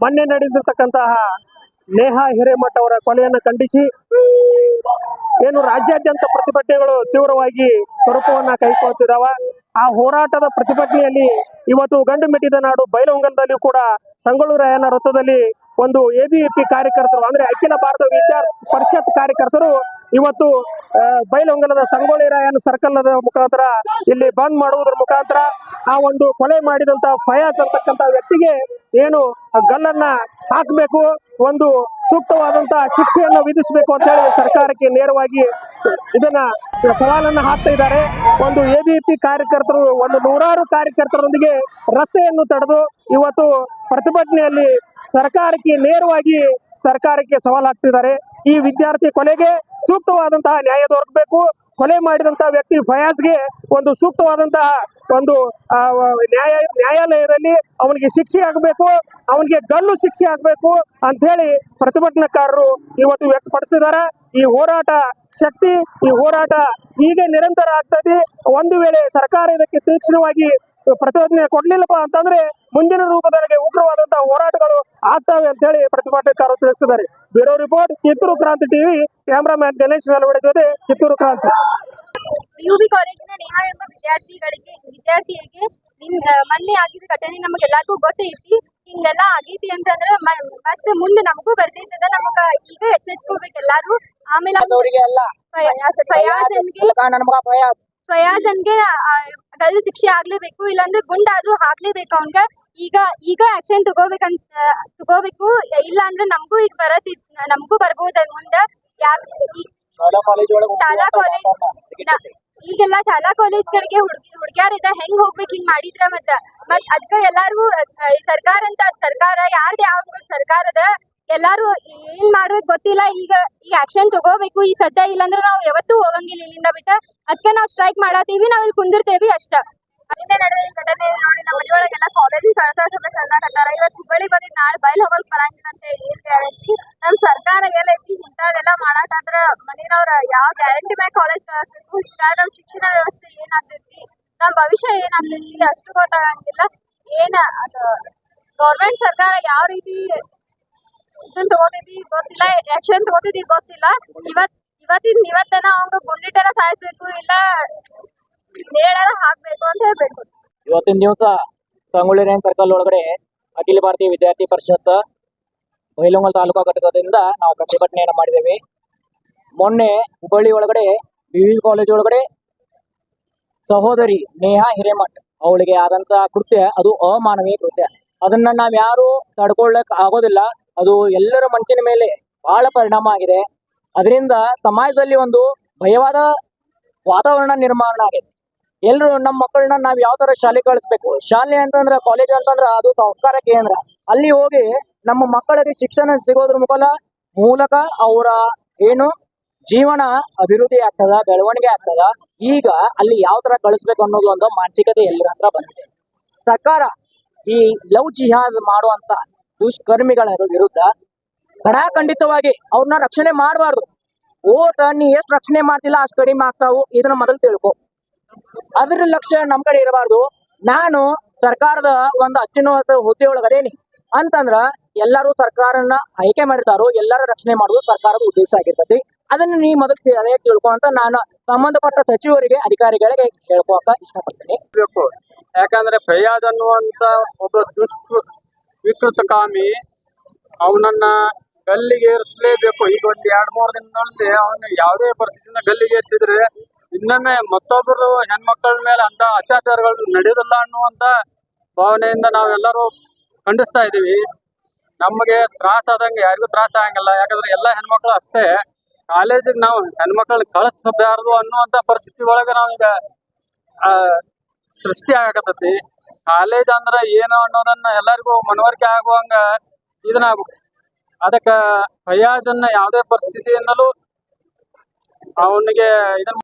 ಮೊನ್ನೆ ನಡೆದಿರ್ತಕ್ಕಂತಹ ನೇಹಾ ಹಿರೇಮಠ ಅವರ ಕೊಲೆಯನ್ನು ಖಂಡಿಸಿ ಏನು ರಾಜ್ಯಾದ್ಯಂತ ಪ್ರತಿಭಟನೆಗಳು ತೀವ್ರವಾಗಿ ಸ್ವರೂಪವನ್ನ ಕೈಗೊಳ್ತಿದಾವ ಆ ಹೋರಾಟದ ಪ್ರತಿಭಟನೆಯಲ್ಲಿ ಇವತ್ತು ಗಂಡು ಮೆಟ್ಟಿದ ನಾಡು ಬೈಲಹೊಂಗಲದಲ್ಲಿ ಕೂಡ ಸಂಗೊಳ್ಳೂರಾಯನ ವೃತ್ತದಲ್ಲಿ ಒಂದು ಎಬಿಎಪಿ ಕಾರ್ಯಕರ್ತರು, ಅಂದ್ರೆ ಅಖಿಲ ಭಾರತ ವಿದ್ಯಾರ್ಥಿ ಪರಿಷತ್ ಕಾರ್ಯಕರ್ತರು ಇವತ್ತು ಬೈಲಹೊಂಗಲದ ಸಂಗೊಳ್ಳಿ ರಾಯನ್ ಸರ್ಕಲ್ ಮುಖಾಂತರ ಇಲ್ಲಿ ಬಂದ್ ಮಾಡುವುದರ ಮುಖಾಂತರ ಆ ಒಂದು ಕೊಲೆ ಮಾಡಿದಂತ ಫಯಾಜ್ ಅಂತಕ್ಕಂತ ವ್ಯಕ್ತಿಗೆ ಏನು ಗಲ್ಲನ್ನ ಹಾಕಬೇಕು, ಒಂದು ಸೂಕ್ತವಾದಂತಹ ಶಿಕ್ಷೆಯನ್ನು ವಿಧಿಸಬೇಕು ಅಂತ ಹೇಳಿ ಸರ್ಕಾರಕ್ಕೆ ನೇರವಾಗಿ ಇದನ್ನ ಸವಾಲನ್ನ ಹಾಕ್ತಾ ಇದ್ದಾರೆ. ಒಂದು ಎಬಿಪಿ ಕಾರ್ಯಕರ್ತರು, ಒಂದು ನೂರಾರು ಕಾರ್ಯಕರ್ತರೊಂದಿಗೆ ರಸ್ತೆಯನ್ನು ತಡೆದು ಇವತ್ತು ಪ್ರತಿಭಟನೆಯಲ್ಲಿ ಸರ್ಕಾರಕ್ಕೆ ನೇರವಾಗಿ ಸರ್ಕಾರಕ್ಕೆ ಸವಾಲು ಹಾಕ್ತಿದ್ದಾರೆ ಈ ವಿದ್ಯಾರ್ಥಿ ಕೊಲೆಗೆ ಸೂಕ್ತವಾದಂತಹ ನ್ಯಾಯ ದೊರಕಬೇಕು. ಕೊಲೆ ಮಾಡಿದಂತಹ ವ್ಯಕ್ತಿ ಫಯಾಜ್ಗೆ ಒಂದು ಸೂಕ್ತವಾದಂತಹ ಒಂದು ನ್ಯಾಯ, ನ್ಯಾಯಾಲಯದಲ್ಲಿ ಅವನಿಗೆ ಶಿಕ್ಷೆ ಆಗಬೇಕು, ಅವನಿಗೆ ಗಲ್ಲು ಶಿಕ್ಷೆ ಆಗಬೇಕು ಅಂತ ಹೇಳಿ ಪ್ರತಿಭಟನಾಕಾರರು ಇವತ್ತು ವ್ಯಕ್ತಪಡಿಸಿದ್ದಾರೆ. ಈ ಹೋರಾಟ ಶಕ್ತಿ, ಈ ಹೋರಾಟ ಹೀಗೆ ನಿರಂತರ ಆಗ್ತದೆ ಒಂದು ವೇಳೆ ಸರ್ಕಾರ ಇದಕ್ಕೆ ತೀಕ್ಷ್ಣವಾಗಿ ಪ್ರತಿಭಟನೆ ಕೊಡ್ಲಿಲ್ಲಪ್ಪ ಅಂತಂದ್ರೆ ಮುಂದಿನ ರೂಪದೊಳಗೆ ಉಗ್ರವಾದಂತಹ ಹೋರಾಟಗಳು ಆಗ್ತವೆ ಅಂತ ಹೇಳಿ ಪ್ರತಿಭಟನೆಕಾರರು ತಿಳಿಸಿದ್ದಾರೆ. ಬ್ಯೂರೋ ರಿಪೋರ್ಟ್ ಕಿತ್ತೂರು ಕ್ರಾಂತಿ ಟಿವಿ ಕ್ಯಾಮರಾಮ್ಯಾನ್ ಗಣೇಶ್ ಮೇಲ್ವಡೆ ಜೊತೆ ಕಿತ್ತೂರು ಕ್ರಾಂತಿ. ಯುಬಿ ಕಾಲೇಜಿನ ನೇಹಾ ಎಂಬ ವಿದ್ಯಾರ್ಥಿಗಳಿಗೆ ವಿದ್ಯಾರ್ಥಿಗೆ ಮೊನ್ನೆ ಆಗಿದ ಘಟನೆ ನಮಗೆಲ್ಲರಿಗೂ ಗೊತ್ತೈತಿ. ಹಿಂಗೆಲ್ಲ ಆಗೈತಿ ಅಂತಂದ್ರೆ ಮ- ಮತ್ತೆ ಮುಂದೆ ನಮಗೂ ಬರ್ತೈತದ ನಮಗ ಈಗ ಎಚ್ಚೆತ್ಕೋಬೇಕು ಎಲ್ಲಾರು. ಆಮೇಲೆ ಫಯಾಜನ್ಗೆ ಫಯಾಜನ್ಗೆ ಆ, ಗಲ್ಲು ಶಿಕ್ಷೆ ಆಗ್ಲೇಬೇಕು ಇಲ್ಲಾಂದ್ರೆ ಗುಂಡಾದ್ರೂ ಹಾಕ್ಲೇಬೇಕು ಅವ್ನ್ಗ. ಈಗ ಈಗ ಆಕ್ಷನ್ ತಗೋಬೇಕಂತ ತಗೋಬೇಕು. ಇಲ್ಲ ಅಂದ್ರೆ ನಮಗೂ ಈಗ ಬರತಿ ನಮಗೂ ಬರ್ಬೋದು ಮುಂದ. ಯಾವ ಶಾಲಾ ಕಾಲೇಜ್ ಈಗೆಲ್ಲಾ ಶಾಲಾ ಕಾಲೇಜ್ಗಳಿಗೆ ಹುಡುಗಿ ಹುಡುಗ್ಯಾರಿದ. ಹೆಂಗ್ ಹೋಗ್ಬೇಕು ಹಿಂಗ್ ಮಾಡಿದ್ರ ಮತ್ತ? ಮತ್ ಅದ್ಕ ಎಲ್ಲಾರು ಅಹ್, ಈ ಸರ್ಕಾರ ಅಂತ ಸರ್ಕಾರ ಯಾರ್ದು ಯಾವ ಸರ್ಕಾರದ ಎಲ್ಲಾರು ಏನ್ ಮಾಡ್ಬೇಕು ಗೊತ್ತಿಲ್ಲ. ಈಗ ಈ ಆಕ್ಷನ್ ತಗೋಬೇಕು. ಈ ಸದ್ಯ ಇಲ್ಲಾಂದ್ರೆ ನಾವು ಯಾವತ್ತೂ ಹೋಗಂಗಿಲ್ಲ ಇಲ್ಲಿಂದ ಬಿಟ್ಟ. ಅದಕ್ಕೆ ನಾವು ಸ್ಟ್ರೈಕ್ ಮಾಡತ್ತೀವಿ ನಾವ್ ಇಲ್ಲಿ ಕುಂದಿರ್ತೇವಿ ಅಷ್ಟ. ನಿನ್ನೆ ನಡೆದ ಈ ಘಟನೆ ನೋಡಿ, ನಮ್ಮ ಮನೆಯೊಳಗೆಲ್ಲ ಕಾಲೇಜ್ ಕಳ್ಸೋ ಸಮೇತ ಕಟ್ಟಾರ. ಇವತ್ತು ಹುಬ್ಬಳ್ಳಿ ಬರೀ ನಾಳೆ ಬಯಲು ಹೋಗಲ್ ಬರಂಗಿಲ್ಲ ಅಂತ ಏನ್ ಗ್ಯಾರಂಟಿ ನಮ್ ಸರ್ಕಾರ ಎಲ್ಲೈತಿ ಇಂಥದೆಲ್ಲ ಮಾಡಾಕಂದ್ರ ಮನೆಯವ್ರ ಯಾವ ಗ್ಯಾರಂಟಿ ಮ್ಯಾಗ ಕಾಲೇಜ್ ಕಳಿಸ್ಬೇಕು? ಹಿಂಗಾದ್ರೆ ನಮ್ ಶಿಕ್ಷಣ ವ್ಯವಸ್ಥೆ ಏನಾಗ್ತೈತಿ? ನಮ್ ಭವಿಷ್ಯ ಏನಾಗ್ತೈತಿ? ಅಷ್ಟು ಗೊತ್ತಾಗಂಗಿಲ್ಲ. ಏನ ಅದು ಗೌರ್ಮೆಂಟ್ ಸರ್ಕಾರ ಯಾವ ರೀತಿ ತಗೋತೈತಿ ಗೊತ್ತಿಲ್ಲ ಆಕ್ಷನ್ ತಗೋತೈತಿ ಗೊತ್ತಿಲ್ಲ. ಇವತ್ ಇವತ್ತಿನ ಇವತ್ತನ ಅವಂಗ ಗುಂಡಿಟರ ಸಾಯಿಸ್ಬೇಕು, ಇಲ್ಲ ನೇಳರ ಹಾಕ್ಬೇಕು ಅಂತ ಹೇಳ್ಬೇಕು ಇವತ್ತಿನ ದಿವಸ ಸಂಗೊಳ್ಳಿ ರೇಂಜ್ ಸರ್ಕಲ್ ಒಳಗಡೆ ಅಖಿಲ ಭಾರತೀಯ ವಿದ್ಯಾರ್ಥಿ ಪರಿಷತ್ ಬೈಲಹೊಂಗಲ ತಾಲೂಕಾ ಘಟಕದಿಂದ ನಾವು ಪ್ರತಿಭಟನೆಯನ್ನು ಮಾಡಿದ್ದೇವೆ. ಮೊನ್ನೆ ಹುಬ್ಬಳ್ಳಿ ಒಳಗಡೆ ವಿವಿ ಕಾಲೇಜ್ ಒಳಗಡೆ ಸಹೋದರಿ ನೇಹಾ ಹಿರೇಮಠ್ ಅವಳಿಗೆ ಆದಂತ ಕೃತ್ಯ, ಅದು ಅಮಾನವೀಯ ಕೃತ್ಯ. ಅದನ್ನ ನಾವ್ ಯಾರು ತಡ್ಕೊಳ್ಳಕ್ ಆಗೋದಿಲ್ಲ. ಅದು ಎಲ್ಲರ ಮನಸ್ಸಿನ ಮೇಲೆ ಬಹಳ ಪರಿಣಾಮ ಆಗಿದೆ. ಅದರಿಂದ ಸಮಾಜದಲ್ಲಿ ಒಂದು ಭಯವಾದ ವಾತಾವರಣ ನಿರ್ಮಾಣ ಆಗಿದೆ. ಎಲ್ರು ನಮ್ಮ ಮಕ್ಕಳನ್ನ ನಾವ್ ಯಾವ ತರ ಶಾಲೆ ಕಳಿಸ್ಬೇಕು? ಶಾಲೆ ಅಂತಂದ್ರ ಕಾಲೇಜ್ ಅಂತಂದ್ರೆ ಅದು ಸಂಸ್ಕಾರ ಕೇಂದ್ರ. ಅಲ್ಲಿ ಹೋಗಿ ನಮ್ಮ ಮಕ್ಕಳಿಗೆ ಶಿಕ್ಷಣ ಸಿಗೋದ್ರ ಮುಖಲ ಮೂಲಕ ಅವರ ಏನು ಜೀವನ ಅಭಿವೃದ್ಧಿ ಆಗ್ತದ, ಬೆಳವಣಿಗೆ ಆಗ್ತದ. ಈಗ ಅಲ್ಲಿ ಯಾವ ತರ ಕಳಿಸ್ಬೇಕು ಅನ್ನೋದು ಒಂದು ಮಾನಸಿಕತೆ ಎಲ್ಲರ ಹತ್ರ ಬಂದಿದೆ. ಸರ್ಕಾರ ಈ ಲವ್ ಜಿಹಾದ್ ಮಾಡುವಂತ ದುಷ್ಕರ್ಮಿಗಳ ವಿರುದ್ಧ ಖಡಾಖಂಡಿತವಾಗಿ ಅವ್ರನ್ನ ರಕ್ಷಣೆ ಮಾಡಬಾರ್ದು. ಓಟ್ ನೀ ಎಷ್ಟು ರಕ್ಷಣೆ ಮಾಡ್ತಿಲ್ಲ, ಅಷ್ಟು ಕಡಿಮೆ ಆಗ್ತಾವು, ಇದನ್ನ ಮೊದಲು ತಿಳ್ಕೊ. ಅದ್ರ ಲಕ್ಷ್ಯ ನಮ್ ಕಡೆ ಇರಬಾರ್ದು. ನಾನು ಸರ್ಕಾರದ ಒಂದು ಅತ್ಯುನ್ನತ ಹುದ್ದೆ ಒಳಗೆ ಅದೇನಿ ಅಂತಂದ್ರ ಎಲ್ಲರೂ ಸರ್ಕಾರನ ಆಯ್ಕೆ ಮಾಡಿರ್ತಾರೋ, ಎಲ್ಲರ ರಕ್ಷಣೆ ಮಾಡುದು ಸರ್ಕಾರದ ಉದ್ದೇಶ ಆಗಿರ್ತತಿ. ಅದನ್ನ ನೀ ಮೊದಲು ಅದೇ ತಿಳ್ಕೊ ಅಂತ ನಾನು ಸಂಬಂಧಪಟ್ಟ ಸಚಿವರಿಗೆ, ಅಧಿಕಾರಿಗಳಿಗೆ ಹೇಳ್ಕೊಕ ಇಷ್ಟಪಡ್ತೀನಿ. ಯಾಕಂದ್ರೆ ಫೈಯಾದ್ ಅನ್ನುವಂತ ಒಬ್ಬ ದುಷ್ಟ ವಿಕೃತ ಕಾಮಿ ಅವನನ್ನ ಗಲ್ಲಿಗೆ ಏರಿಸಲೇಬೇಕು. ಈಗ ಒಂದು ಎರಡ್ ಮೂರ್ ದಿನದಲ್ಲಿ ಅವನು ಯಾವುದೇ ಪರಿಸ್ಥಿತಿಯಿಂದ ಗಲ್ಲಿಗೆ ಏರಿಸಿದ್ರೆ ಇನ್ನೊಮ್ಮೆ ಮತ್ತೊಬ್ಬರು ಹೆಣ್ಮಕ್ಳ ಮೇಲೆ ಅಂತ ಅತ್ಯಾಚಾರಗಳು ನಡೆಯೋದಿಲ್ಲ ಅನ್ನುವಂತ ಭಾವನೆಯಿಂದ ನಾವೆಲ್ಲರೂ ಖಂಡಿಸ್ತಾ ಇದೀವಿ ನಮಗೆ ತ್ರಾಸ ಆದಂಗೆ, ಯಾರಿಗೂ ತ್ರಾಸ ಆಗಂಗಿಲ್ಲ. ಯಾಕಂದ್ರೆ ಎಲ್ಲಾ ಹೆಣ್ಮಕ್ಳು ಅಷ್ಟೇ. ಕಾಲೇಜಿಗೆ ನಾವು ಹೆಣ್ಮಕ್ಳನ್ನ ಕಳಿಸಬಾರದು ಅನ್ನುವಂತ ಪರಿಸ್ಥಿತಿ ಒಳಗೆ ನಾವೀಗ ಸೃಷ್ಟಿ ಆಗಕತ್ತೈತಿ. ಕಾಲೇಜ್ ಅಂದ್ರ ಏನು ಅನ್ನೋದನ್ನ ಎಲ್ಲರಿಗೂ ಮನವರಿಕೆ ಆಗುವಂಗ ಇದನ್ನ ಅದಕ್ಕ ಫಯಾಜನ್ನ ಯಾವುದೇ ಪರಿಸ್ಥಿತಿಯಿಂದಲೂ ಅವನಿಗೆ ಇದನ್ನ